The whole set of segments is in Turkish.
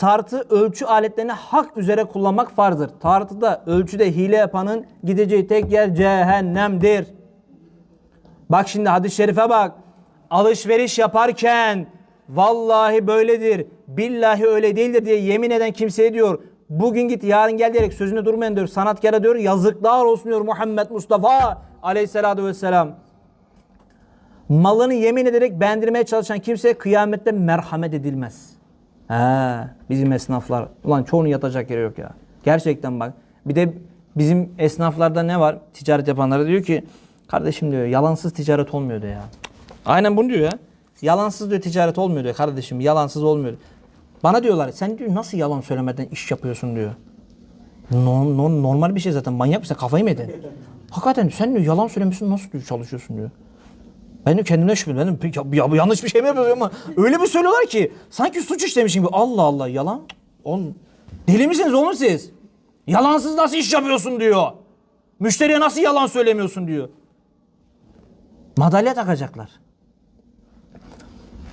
tartı ölçü aletlerini hak üzere kullanmak farzdır. Tartıda ölçüde hile yapanın gideceği tek yer cehennemdir. Bak şimdi hadis-i şerife bak. Alışveriş yaparken vallahi böyledir, billahi öyle değildir diye yemin eden kimseye diyor. Bugün git yarın gel diyerek sözünde durmayın diyor. Sanatkara diyor yazıklar olsun diyor Muhammed Mustafa aleyhissalatu vesselam. Malını yemin ederek beğendirmeye çalışan kimseye kıyamette merhamet edilmez. He, bizim esnaflar. Ulan çoğunun yatacak yeri yok ya. Gerçekten bak. Bir de bizim esnaflarda ne var? Ticaret yapanlara diyor ki kardeşim diyor yalansız ticaret olmuyor diyor ya. Aynen bunu diyor ya. Yalansız diyor ticaret olmuyor diyor kardeşim. Yalansız olmuyor. Bana diyorlar sen diyor nasıl yalan söylemeden iş yapıyorsun diyor. No- no- normal bir şey zaten. Manyak mısın? Kafayı mı yedin? Hakikaten sen diyor yalan söylemiyorsun nasıl diyor, çalışıyorsun diyor. Ben de kendimden şüpheleniyorum. Peki Ya, ya yanlış bir şey mi yapıyorum ama öyle bir söylüyorlar ki sanki suç işlemişim gibi. Allah Allah yalan. Oğlum, deli misiniz oğlum siz? Yalansız nasıl iş yapıyorsun diyor. Müşteriye nasıl yalan söylemiyorsun diyor. Madalya takacaklar.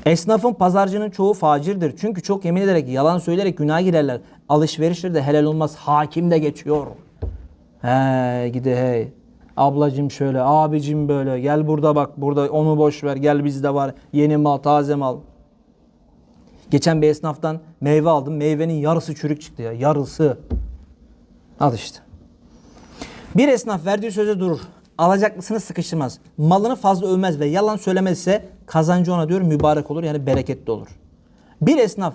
Esnafın, pazarcının çoğu facirdir. Çünkü çok yemin ederek, yalan söyleyerek günaha girerler. Alışverişleri de helal olmaz. Hakim de geçiyor. He gidi hey. Ablacım şöyle, abicim böyle. Gel burada bak, burada onu boş ver. Gel bizde var. Yeni mal, taze mal. Geçen bir esnaftan meyve aldım. Meyvenin yarısı çürük çıktı ya. Yarısı. Al işte. Bir esnaf verdiği söze durur. Alacaklısını sıkıştırmaz. Malını fazla övmez ve yalan söylemezse kazancı ona diyor mübarek olur yani bereketli olur. Bir esnaf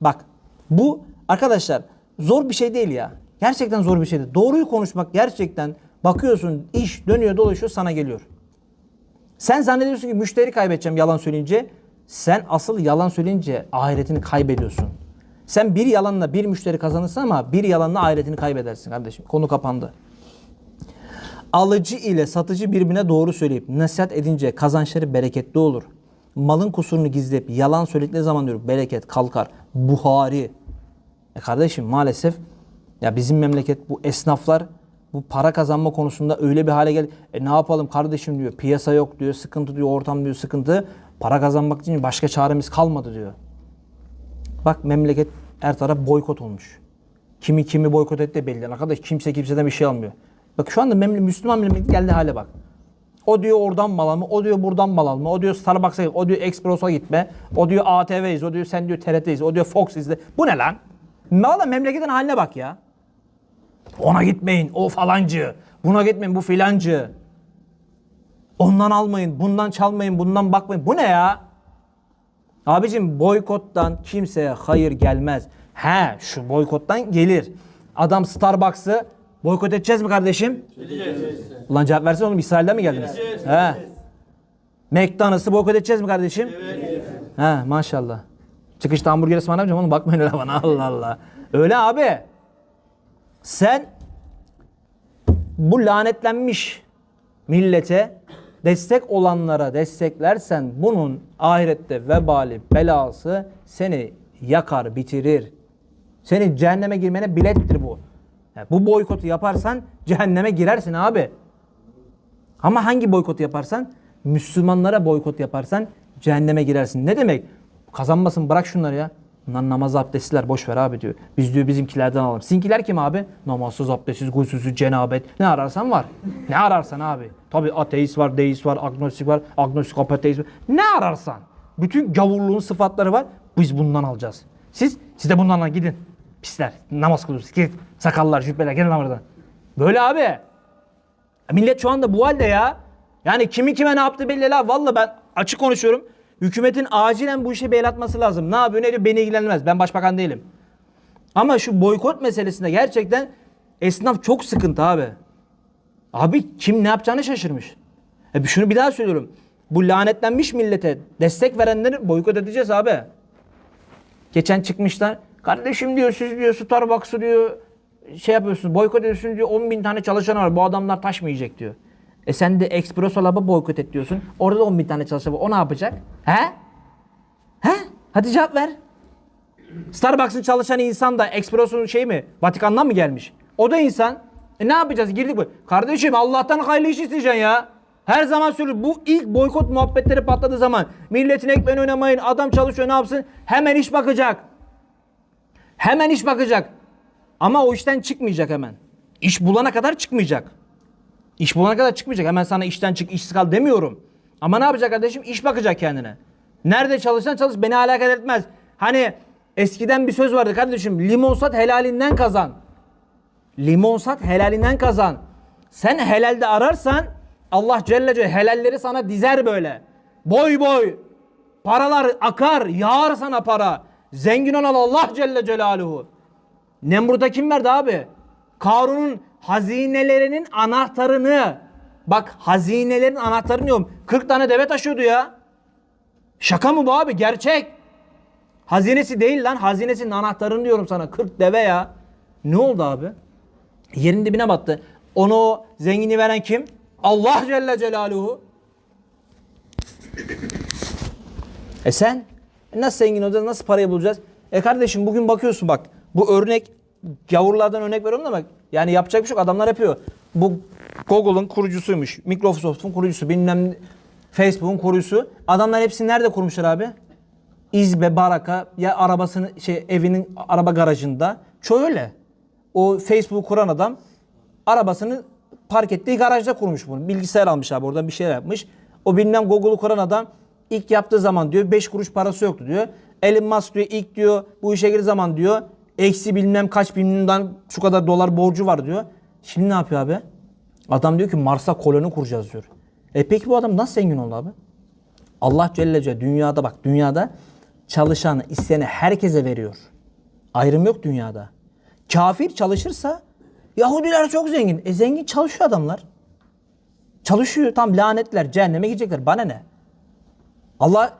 bak bu arkadaşlar zor bir şey değil ya. Gerçekten zor bir şey değil. Doğruyu konuşmak gerçekten bakıyorsun iş dönüyor dolaşıyor sana geliyor. Sen zannediyorsun ki müşteri kaybedeceğim yalan söyleyince. Sen asıl yalan söyleyince ahiretini kaybediyorsun. Sen bir yalanla bir müşteri kazanırsın ama bir yalanla ahiretini kaybedersin kardeşim. Konu kapandı. Alıcı ile satıcı birbirine doğru söyleyip nasihat edince kazançları bereketli olur. Malın kusurunu gizleyip yalan söyledikleri zaman diyor bereket kalkar. Buhari. E kardeşim maalesef ya bizim memleket bu esnaflar bu para kazanma konusunda öyle bir hale geldi. E ne yapalım kardeşim diyor. Piyasa yok diyor. Sıkıntı diyor. Ortam diyor sıkıntı. Para kazanmak için başka çaremiz kalmadı diyor. Bak memleket her taraf boykot olmuş. Kimi kimi boykot etti belli. Arkadaş kimse kimseden bir şey almıyor. Bak şu anda memle, Müslüman memleket geldi hale bak. O diyor oradan mal alma, o diyor buradan mal alma, o diyor Starbucks'a git, o diyor Express'a gitme, o diyor ATV'yiz, o diyor sen diyor TRT'yiz, o diyor Fox izle. Bu ne lan? Valla memleketin haline bak ya. Ona gitmeyin, o falancı. Buna gitmeyin, bu filancı. Ondan almayın, bundan çalmayın, bundan bakmayın. Bu ne ya? Abicim boykottan kimseye hayır gelmez. He şu boykottan gelir. Adam Starbucks'ı boykot edeceğiz mi kardeşim? Edeceğiz. Ulan cevap versene oğlum İsrail'den mi geldiniz? Edeceğiz. He. McDonald's'ı boykot edeceğiz mi kardeşim? Evet. He maşallah. Çıkışta hamburger ısmarlamayacağım oğlum bakmayın öyle bana Allah Allah. Öyle abi. Sen bu lanetlenmiş millete destek olanlara desteklersen bunun ahirette vebali belası seni yakar bitirir. Seni cehenneme girmene bilettir bu. Yani bu boykotu yaparsan cehenneme girersin abi. Ama hangi boykotu yaparsan? Müslümanlara boykot yaparsan cehenneme girersin. Ne demek? Kazanmasın bırak şunları ya. Bunlar namaz abdestliler boş ver abi diyor. Biz diyor bizimkilerden alalım. Sizinkiler kim abi? Namazsız, abdestsiz, gusülsüz, cenabet. Ne ararsan var. Ne ararsan abi. Tabi ateist var, deist var, agnostik var, agnostik apateist var. Ne ararsan. Bütün gavurluğun sıfatları var. Biz bundan alacağız. Siz, siz de bundan gidin. Pisler. Namaz kılıyorsunuz. Gidin. Sakallar, cübbeler. Gelin buradan. Böyle abi. Millet şu anda bu halde ya. Yani kimi kime ne yaptı belli la. Valla ben açık konuşuyorum. Hükümetin acilen bu işe bir el atması lazım. Ne yapıyor ne diyor beni ilgilenmez. Ben başbakan değilim. Ama şu boykot meselesinde gerçekten esnaf çok sıkıntı abi. Abi kim ne yapacağını şaşırmış. E şunu bir daha söylüyorum. Bu lanetlenmiş millete destek verenleri boykot edeceğiz abi. Geçen çıkmışlar. Kardeşim diyor siz diyor Starbucks'ı diyor şey yapıyorsunuz boykot ediyorsunuz diyor 10 bin tane çalışan var bu adamlar taş mı yiyecek diyor. E sen de Espresso Lab'ı boykot et diyorsun. Orada da 10 bin tane çalışan var. O ne yapacak? He? He? Hadi cevap ver. Starbucks'ın çalışan insan da Espresso'nun şey mi? Vatikan'dan mı gelmiş? O da insan. E ne yapacağız? Girdik bu. Kardeşim Allah'tan hayırlı iş isteyeceksin ya. Her zaman söylüyorum. Bu ilk boykot muhabbetleri patladığı zaman milletin ekmeğini oynamayın. Adam çalışıyor ne yapsın? Hemen iş bakacak. Hemen iş bakacak. Ama o işten çıkmayacak hemen. İş bulana kadar çıkmayacak. İş bulana kadar çıkmayacak. Hemen sana işten çık, işsiz kal demiyorum. Ama ne yapacak kardeşim? İş bakacak kendine. Nerede çalışsan çalış beni alakadar etmez. Hani eskiden bir söz vardı kardeşim. Limon sat helalinden kazan. Limon sat helalinden kazan. Sen helalde ararsan Allah Celle Celle helalleri sana dizer böyle. Boy boy. Paralar akar, yağar sana para. Zengin olan Allah Celle Celaluhu. Nemrut'a kim verdi abi? Karun'un hazinelerinin anahtarını. Bak hazinelerin anahtarını diyorum. 40 tane deve taşıyordu ya. Şaka mı bu abi? Gerçek. Hazinesi değil lan. Hazinesinin anahtarını diyorum sana. 40 deve ya. Ne oldu abi? Yerin dibine battı. Onu zengini veren kim? Allah Celle Celaluhu. E sen nasıl zengin olacağız? Nasıl parayı bulacağız? E kardeşim bugün bakıyorsun bak. Bu örnek gavurlardan örnek veriyorum da bak. Yani yapacak bir şey yok. Adamlar yapıyor. Bu Google'ın kurucusuymuş. Microsoft'un kurucusu. Bilmem Facebook'un kurucusu. Adamlar hepsini nerede kurmuşlar abi? İzbe, Baraka ya arabasını şey evinin araba garajında. Çoğu öyle. O Facebook kuran adam arabasını park ettiği garajda kurmuş bunu. Bilgisayar almış abi oradan bir şeyler yapmış. O bilmem Google'u kuran adam ilk yaptığı zaman diyor 5 kuruş parası yoktu diyor. Elon Musk diyor ilk diyor bu işe girdiği zaman diyor eksi bilmem kaç binden şu kadar dolar borcu var diyor. Şimdi ne yapıyor abi? Adam diyor ki Mars'a koloni kuracağız diyor. E peki bu adam nasıl zengin oldu abi? Allah Celle Celle dünyada bak dünyada çalışanı isteyeni herkese veriyor. Ayrım yok dünyada. Kafir çalışırsa Yahudiler çok zengin. E zengin çalışıyor adamlar. Çalışıyor. Tam lanetler. Cehenneme gidecekler. Bana ne? Allah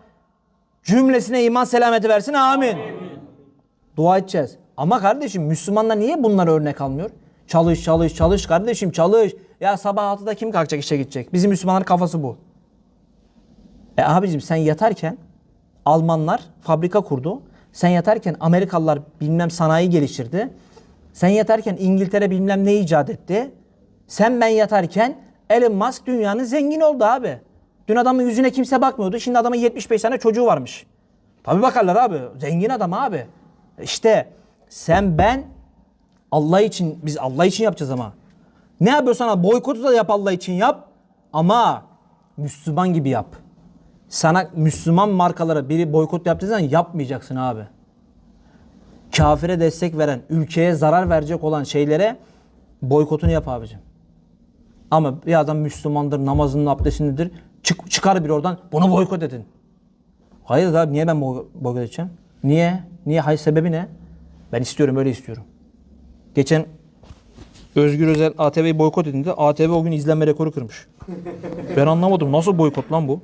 cümlesine iman selameti versin. Amin. Dua edeceğiz. Ama kardeşim Müslümanlar niye bunları örnek almıyor? Çalış çalış çalış kardeşim çalış. Ya sabah 6'da kim kalkacak işe gidecek? Bizim Müslümanların kafası bu. E abicim sen yatarken Almanlar fabrika kurdu. Sen yatarken Amerikalılar bilmem sanayi geliştirdi. Sen yatarken İngiltere bilmem ne icat etti. Sen ben yatarken Elon Musk dünyanın zengin oldu abi. Dün adamın yüzüne kimse bakmıyordu. Şimdi adamın 75 tane çocuğu varmış. Tabii bakarlar abi. Zengin adam abi. İşte sen ben Allah için biz Allah için yapacağız ama. Ne yapıyorsan abi, boykotu da yap Allah için yap. Ama Müslüman gibi yap. Sana Müslüman markalara biri boykot yaptığı zaman yapmayacaksın abi. Kafire destek veren, ülkeye zarar verecek olan şeylere boykotunu yap abicim. Ama bir adam Müslümandır, namazının abdestindedir. Çık, çıkar bir oradan bunu boykot edin. Hayır abi niye ben boy- boykot edeceğim? Niye? Niye? Hayır sebebi ne? Ben istiyorum öyle istiyorum. Geçen Özgür Özel ATV'yi boykot edince ATV o gün izlenme rekoru kırmış. ben anlamadım nasıl boykot lan bu?